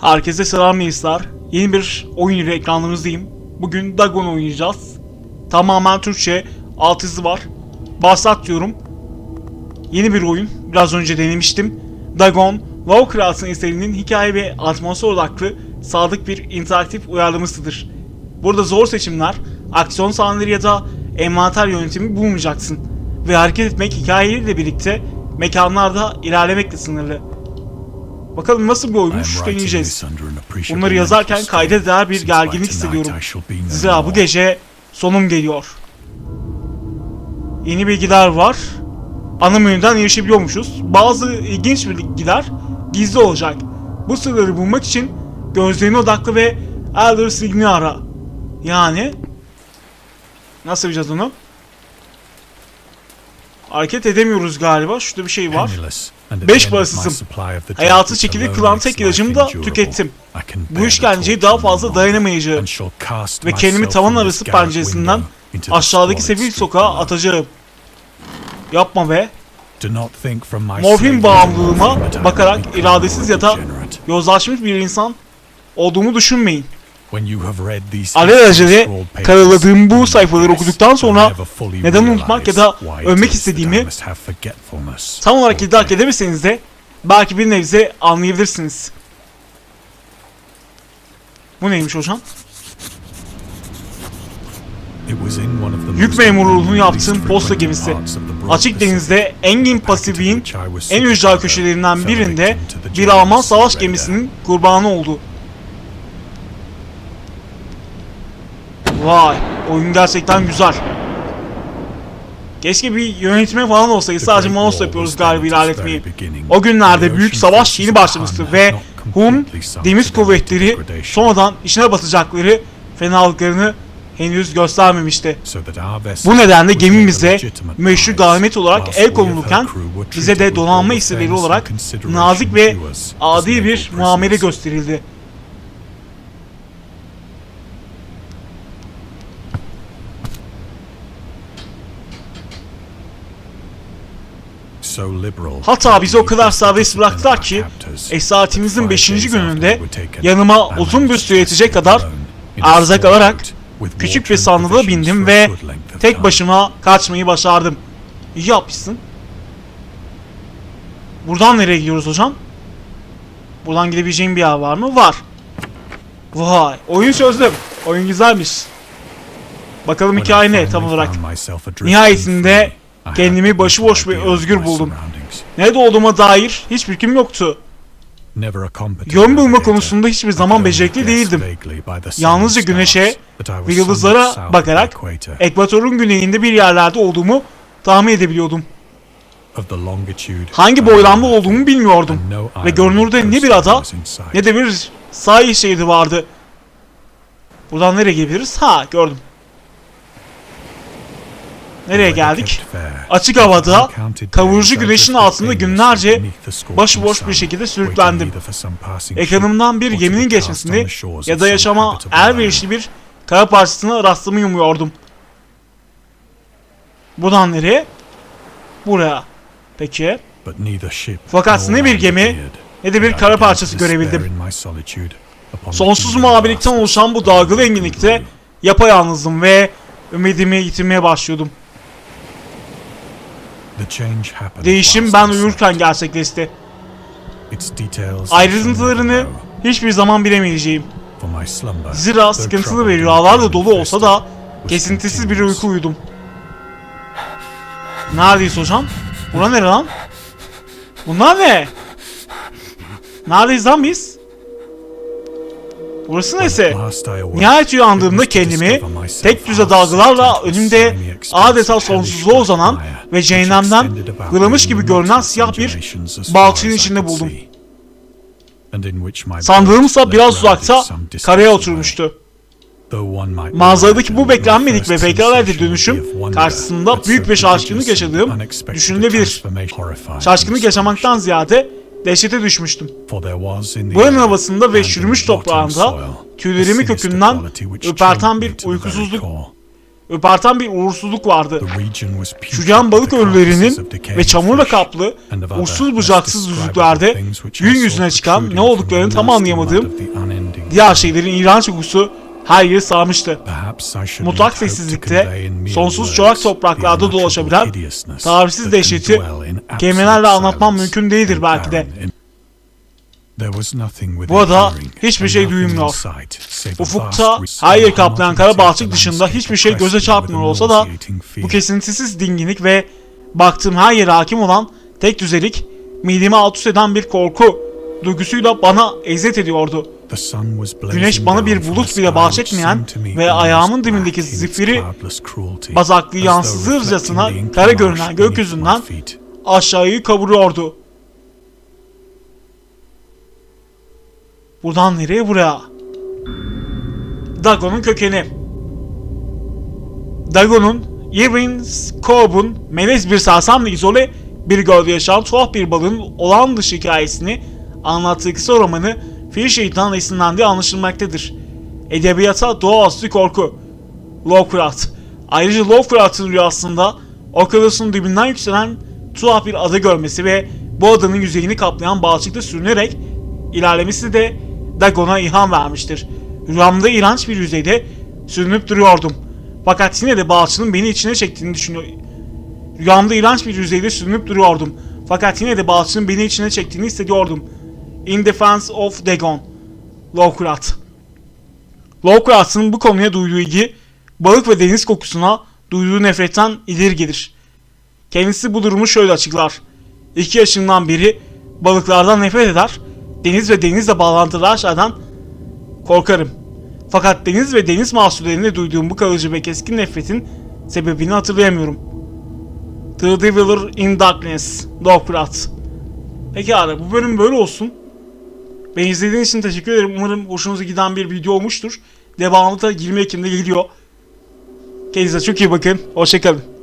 Herkese selam Melisler. Yeni bir oyun ile ekranlarınızdayım. Bugün Dagon oynayacağız. Tamamen Türkçe, alt yazı var. Başlat diyorum. Yeni bir oyun. Biraz önce denemiştim. Dagon, Lovecraft'ın eserinin hikaye ve atmosfer odaklı sadık bir interaktif uyarlamasıdır. Burada zor seçimler, aksiyon sahneleri ya da envanter yönetimi bulmayacaksın. Ve hareket etmek hikayeleriyle birlikte mekanlarda ilerlemekle sınırlı. Bakalım nasıl bir oyunmuş deneyeceğiz. Bunları yazarken kayda değer bir gerginlik hissediyorum. Zira bu gece sonum geliyor. Yeni bilgiler var. Ana menüden erişebiliyormuşuz. Bazı ilginç bilgiler gizli olacak. Bu sırları bulmak için gözlerine odaklı ve Elder Sign'i ara. Yani nasıl yapacağız onu? Hareket edemiyoruz galiba. Şurada bir şey var. Beş parasızım. Hayatı çekili kılan tek ilacımı da tükettim. Bu işkenceye daha fazla dayanamayacağım. Ve kendimi tavan arası penceresinden aşağıdaki sefil sokağa atacağım. Yapma be. Morfin bağımlılığıma bakarak iradesiz ya da yozlaşmış bir insan olduğumu düşünmeyin. Alelacele karaladığım bu sayfaları okuduktan sonra neden unutmak ya da ölmek istediğimi tam olarak idrak edemeseniz de belki bir nebze anlayabilirsiniz. Bu neymiş hocam? Yük memurluğunu yaptığım posta gemisi. Açık denizde Engin Pasifik'in en ücra köşelerinden birinde bir Alman savaş gemisinin kurbanı oldu. Vay, oyun gerçekten güzel. Keşke bir yönetme falan olsaydı sadece mouse yapıyoruz galiba ilerletmeyi. O günlerde büyük savaş yeni başlamıştı ve Hun deniz kuvvetleri sonradan işine batacakları fenalıklarını henüz göstermemişti. Bu nedenle gemimize meşru galibiyet olarak el konulurken bize de donanma hisseleri olarak nazik ve adi bir muamele gösterildi. Hatta bizi o kadar serbest bıraktılar ki esaretimizin 5. gününde yanıma uzun bir süre yetecek kadar erzak alarak küçük bir sandığa bindim ve tek başıma kaçmayı başardım. İyi yapmışsın. Buradan nereye gidiyoruz hocam? Buradan gidebileceğim bir yer var mı? Var. Vay, oyun çözdüm. Oyun güzelmiş. Bakalım hikaye ne tam olarak. Nihayetinde kendimi başıboş ve özgür buldum. Nerede olduğuma dair hiçbir fikrim yoktu. Yön bulma konusunda hiçbir zaman becerikli değildim. Yalnızca güneşe ve yıldızlara bakarak ekvatorun güneyinde bir yerlerde olduğumu tahmin edebiliyordum. Hangi boylamda olduğumu bilmiyordum. Ve görünürde ne bir ada ne de bir sahil şehri vardı. Buradan nereye gidebiliriz? Ha gördüm. Nereye geldik? Açık havada, kavurucu güneşin altında günlerce başıboş bir şekilde sürüklendim. Ekranımdan bir geminin geçmesini ya da yaşama elverişli bir kara parçasına rastlamayı umuyordum. Buradan nereye? Buraya. Peki. Fakat ne bir gemi ne de bir kara parçası görebildim. Sonsuz mavilikten oluşan bu dalgalı enginlikte yapayalnızdım ve ümidimi yitirmeye başlıyordum. Değişim ben uyurken gerçekleşti. Ayrıntılarını hiçbir zaman bilemeyeceğim. Zira sıkıntılı ve rüyalarla dolu olsa da kesintisiz bir uyku uyudum. Neredeyiz hocam? Bura nere lan? Bunlar ne? Neredeyiz lan biz? Burası neyse. Nihayet uyandığımda kendimi tek düze dalgalarla önümde adeta sonsuzluğa uzanan ve cehennemden kırılmış gibi görünen siyah bir balçığın içinde buldum. Sandığımsa biraz uzakta karaya oturmuştu. Manzaradaki bu beklenmedik ve pekala dönüşüm karşısında büyük bir şaşkınlık yaşadığım düşünülebilir. Şaşkınlık yaşamaktan ziyade dehşete düşmüştüm. Buranın havasında ve çürümüş toprağında tüylerimi kökünden ürperten bir uykusuzluk Öperten bir uğursuzluk vardı. Şu Çürüyen balık ölülerinin ve çamurla kaplı uçsuz bucaksız düzlüklerde gün yüzüne çıkan ne olduklarını tam anlayamadığım diğer şeylerin iğrenç kokusu her yeri sarmıştı. Mutlak sessizlikte, sonsuz çorak topraklarda dolaşabilen, tarifsiz dehşeti kelimelerle anlatmam mümkün değildir belki de. Burada hiçbir şey duyulmuyor. Ufukta her yeri kaplayan kara balçık dışında hiçbir şey göze çarpmıyor olsa da bu kesintisiz dinginlik ve baktığım her yere hakim olan tek düzelik midemi alt üst eden bir korku duygusuyla bana eziyet ediyordu. Güneş bana bir bulut bile bahşetmeyen ve ayağımın dibindeki zifiri Bazaklı yansızırcasına kara görünen gökyüzünden aşağıyı kavuruyordu. Buradan nereye buraya? Dagon'un kökeni. Dagon'un Yevin Skob'un melez bir sersemle izole bir gölde yaşayan tuhaf bir balığın olağan dışı hikayesini anlattığı kısa romanı Fil Şeytan esinlendiği anlaşılmaktadır. Edebiyata doğaüstü korku. Lovecraft. Ayrıca Lovecraft'ın rüyasında okyanusun dibinden yükselen tuhaf bir ada görmesi ve bu adanın yüzeyini kaplayan balçıkta sürünerek ilerlemesi de Dagon'a ilham vermiştir. Rüyamda iğrenç bir yüzeyde sürünüp duruyordum. Fakat yine de balçının beni içine çektiğini düşünüyor. Rüyamda iğrenç bir yüzeyde sürünüp duruyordum. Fakat yine de balçının beni içine çektiğini hissediyordum. In Defense of Dagon. Lovecraft. Lovecraft'ın bu konuya duyduğu ilgi, balık ve deniz kokusuna duyduğu nefretten ileri gelir. Kendisi bu durumu şöyle açıklar. İki yaşından beri balıklardan nefret eder, deniz ve denizle bağlantılı şeyden korkarım. Fakat deniz ve deniz mahsullerine duyduğum bu kalıcı ve keskin nefretin sebebini hatırlayamıyorum. The Devil in Darkness, Lovecraft. Peki abi bu bölüm böyle olsun. Beni izlediğiniz için teşekkür ederim. Umarım hoşunuza giden bir video olmuştur. Devamlı da 20 Ekim'de geliyor. Kendinize çok iyi bakın. Hoşçakalın.